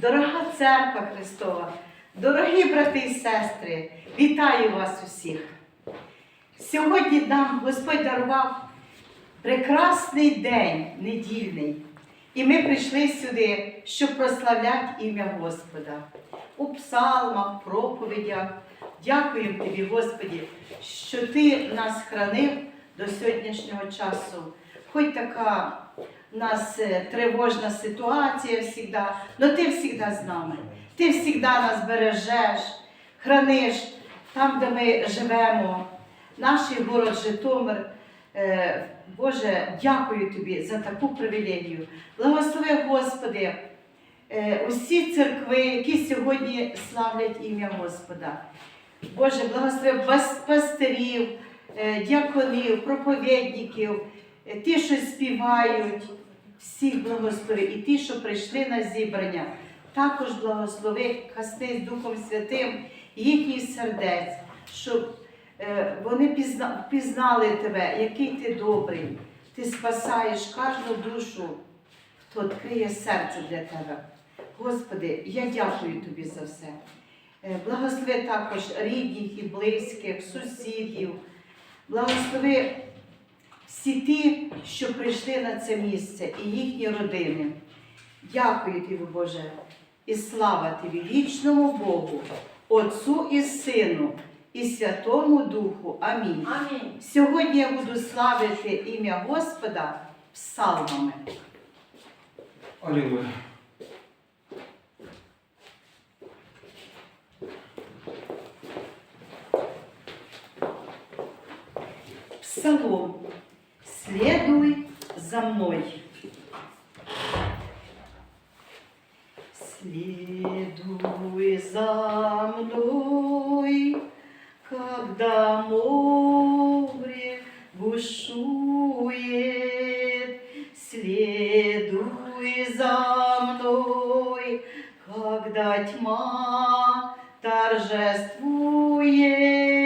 дорога церква Христова, дорогі брати і сестри, вітаю вас усіх. Сьогодні нам Господь дарував прекрасний день недільний. І ми прийшли сюди, щоб прославляти ім'я Господа. У псалмах, проповідях. Дякуємо Тобі, Господі, що Ти нас хранив до сьогоднішнього часу. Хоч така нас е, тривожна ситуація завжди, але ти завжди з нами. Ти завжди нас бережеш, храниш там, де ми живемо, наш город Житомир. Е, Боже, дякую тобі за таку привілегію. Благослови, Господи, е, усі церкви, які сьогодні славлять ім'я Господа. Боже, благослови пастирів, дяконів, проповідників, ті, що співають, всіх благослови, і ті, що прийшли на зібрання. Також благослови касни Духом Святим їхніх сердець, щоб е, вони пізна- впізнали тебе, який ти добрий. Ти спасаєш кожну душу, хто відкриє серце для тебе. Господи, я дякую тобі за все. Е, Благослови також рідних і близьких, сусідів. Благослови всі ті, що прийшли на це місце, і їхні родини. Дякую тобі, Боже, і слава тобі, вічному Богу, Отцу і Сину, і Святому Духу. Амінь. Амінь. Сьогодні я буду славити ім'я Господа псалмами. Алілуя. Псалом. Следуй за мной. Следуй за мной, когда море бушует. Следуй за мной, когда тьма торжествует.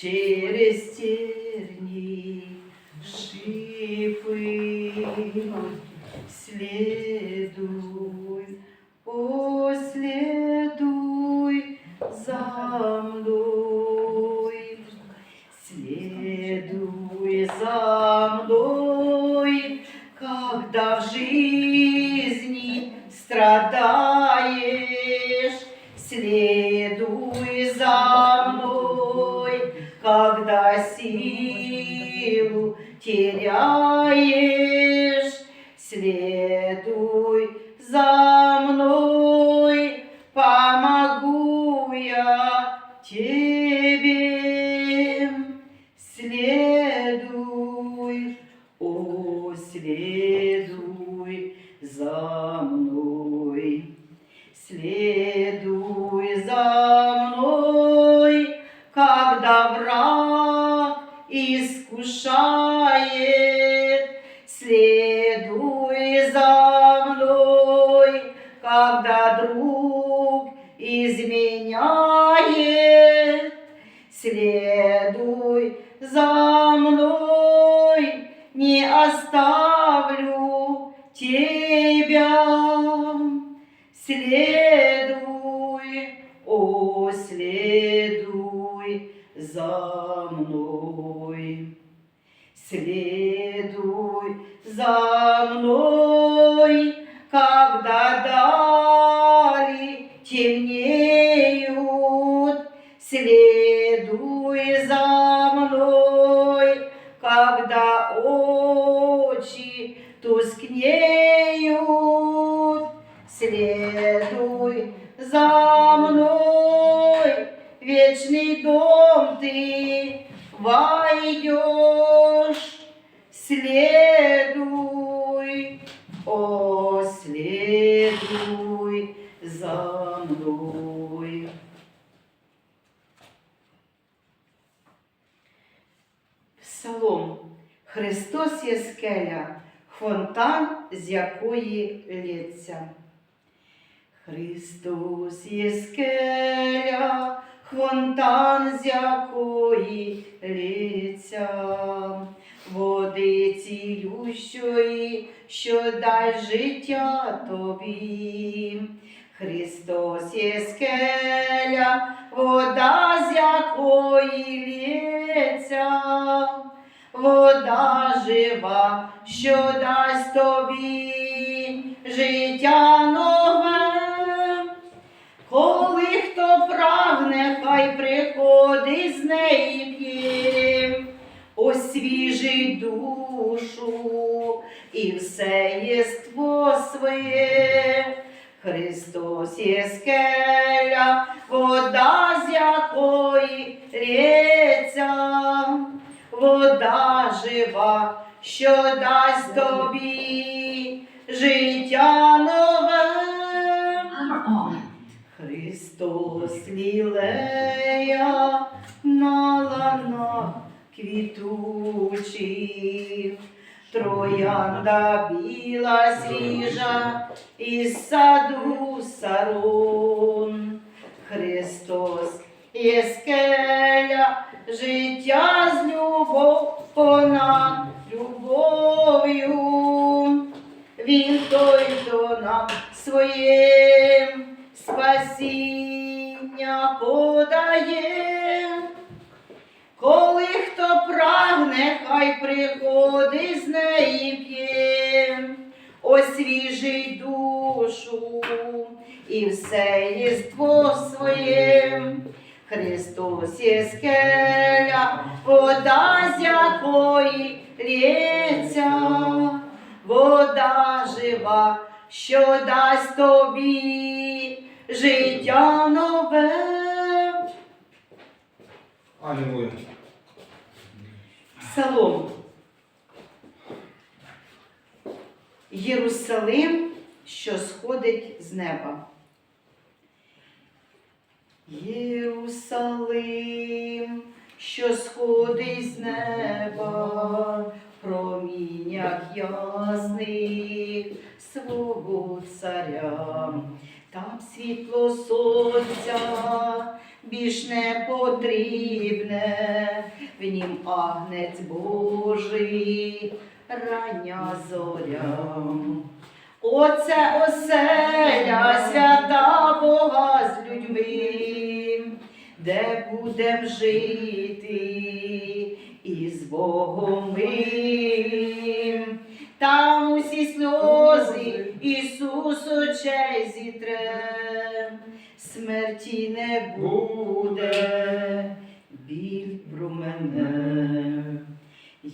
Через терни шипы. Следуй, теряешь. Следуй за мной, помогу я тебе. Следуй, о, следуй за мной. Следуй Следуй за мной, не оставлю тебя. Следуй, о, следуй за мной. Следуй за мной, когда дали Следуй, о, следуй за мной. Псалом. Христос є скеля, фонтан, з якої лється. Христос є скеля, фонтан, з якої лється. Води цілющої, що дасть життя тобі. Христос є скеля, вода, з якої лється, вода жива, що дасть тобі життя все єство своє. Христос є скеля, вода, з якої рється, вода жива, що дасть тобі життя нове. Христос лілея на ланах квітучих, троянда біла свіжа із саду сарун. Христос є скеля, життя з любов понад любов'ю. Він той, хто нам своє хай приходить з неї п'є, освіжить душу і все єство своє. Христос є скеля, вода, з якої лється, вода жива, що дасть тобі життя нове. Аллилуйя. Псалом. Єрусалим, що сходить з неба. Єрусалим, що сходить з неба, проміннях ясних свого царя. Там світло сонця більш не потрібне, в нім агнець Божий, рання зоря. Оце оселя свята Бога з людьми, де будем жити із Богом ми. Там усі сльози Ісус очей зітре, смерті не буде, про мене.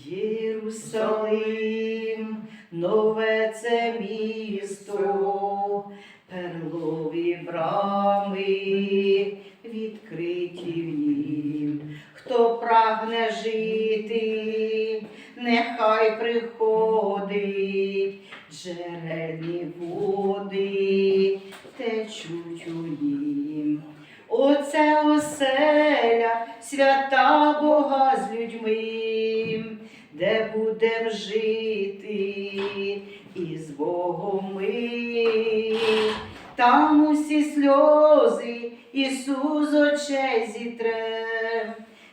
Єрусалим, нове це місто, перлові брами відкриті в нім. Хто прагне жити, нехай приходить, джерельні води течуть у нім. Оце будем жити із Богом ми. Там усі сльози Ісус очей зітре,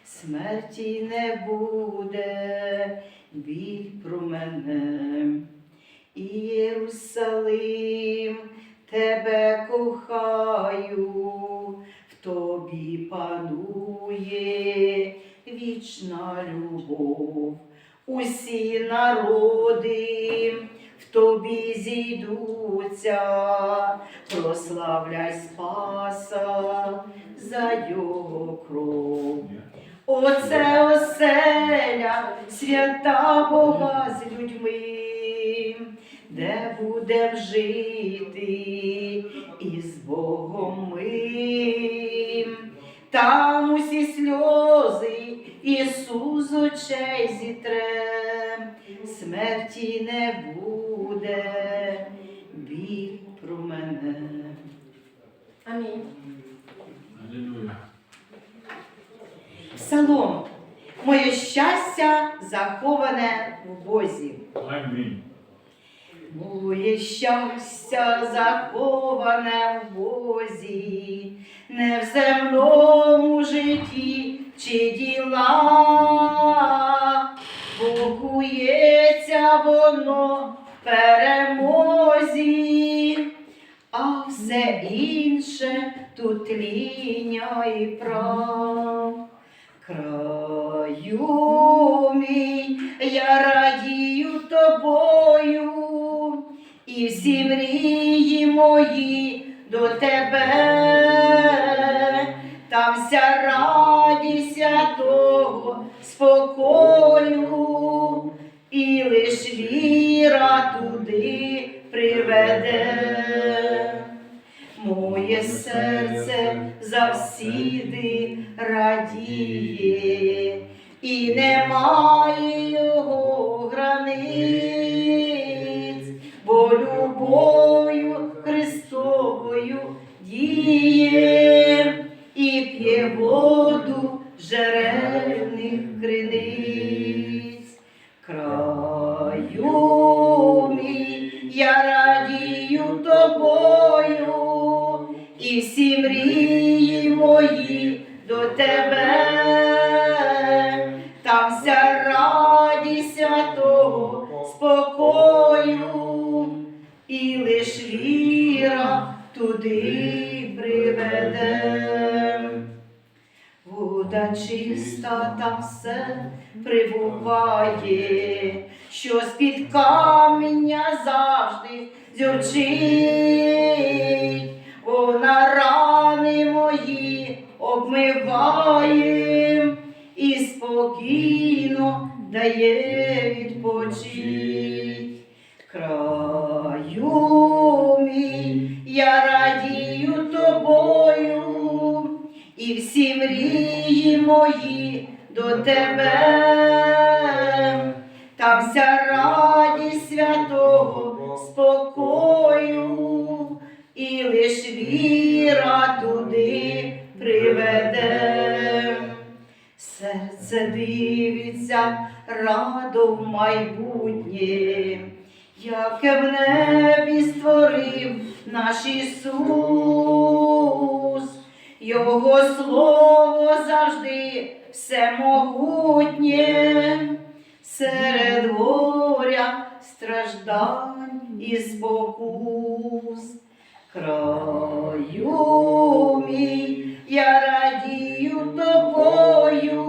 смерті не буде, біль про мене. Єрусалим, тебе кохаю, в тобі панує вічна любов. Усі народи в тобі зійдуться, прославляй Спаса за його кров. Оце оселя, свята Бога з людьми, де будем жити із Богом ми. Там усі сльози Ісус очей зітре, смерті не буде, біль про мене. Амінь. Аллилуйя. Псалом. Моє щастя заховане в Бозі. Амінь. Моє щастя заховане в Бозі, не в земному житті чи діла. Богується воно в перемозі, а все інше тут ління і прав. Краю мій, завсіди радіє, і немає його границь, бо любов'ю Христовою діє. І п'є воду жерельних криниць. Краю мій, я радію прибуває, що з-під каміння завжди зюрчить, вона рани мої обмиває і спокійно дає відпочить. Краю мій, я радію тобою, і всі мрії мої до тебе, там вся радість святого спокою, і лиш віра туди приведе. Серце дивиться радо в майбутнє, яке в небі створив наш Ісус. Його слово завжди всемогутнє, серед горя страждань і спокус. Краю мій, я радію тобою,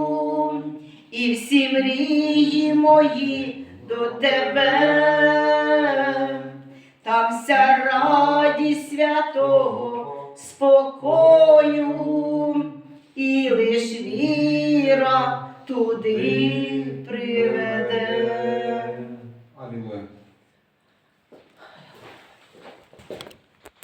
і всі мрії мої до тебе, там вся радість святого спокою, і лиш віра туди приведе.